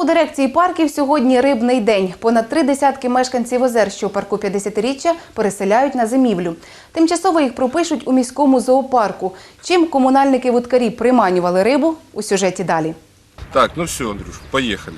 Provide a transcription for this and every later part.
У дирекції парків сьогодні рибний день. Понад три десятки мешканців озер, що у парку 50-річчя, переселяють на зимівлю. Тимчасово їх пропишуть у міському зоопарку. Чим комунальники вудкарі приманювали рибу у сюжеті далі. Так, ну все, Андрюш, поехали.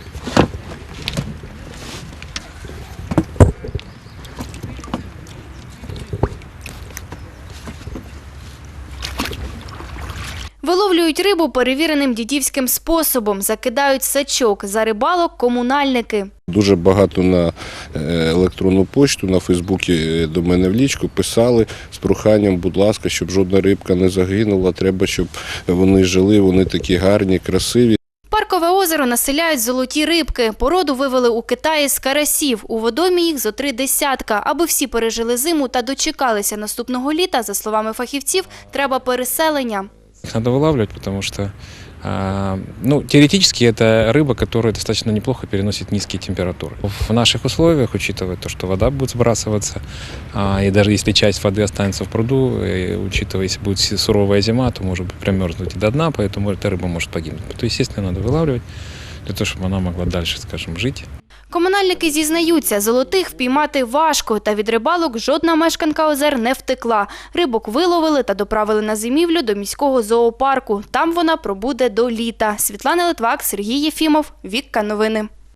Виловлюють рибу перевіреним дідівським способом, закидають сачок за рибалок комунальники. Дуже багато на е, електронну почту, на Фейсбуці е, до мене в лічку писали з проханням, будь ласка, щоб жодна рибка не загинула. Треба, щоб вони жили, вони такі гарні, красиві. Паркове озеро населяють золоті рибки. Породу вивели у Китаї з карасів. У водомі їх зо три десятка. Аби всі пережили зиму та дочекалися наступного літа, за словами фахівців, треба переселення. Их надо вылавливать, потому что, а, ну, теоретически это рыба, которая достаточно неплохо переносит низкие температуры. В наших условиях, учитывая то, что вода будет сбрасываться, а, и даже если часть воды останется в пруду, и учитывая, если будет си- суровая зима, то может быть промерзнуть и до дна, поэтому эта рыба может погибнуть. То, естественно, надо вылавливать для того, чтобы она могла дальше, скажем, жить. Комунальники зізнаються, золотих впіймати важко, та від рибалок жодна мешканка озер не втекла. Рибок виловили та доправили на зимівлю до міського зоопарку. Там вона пробуде до літа. Світлана Литвак, Сергій Єфімов, Вікка Новини.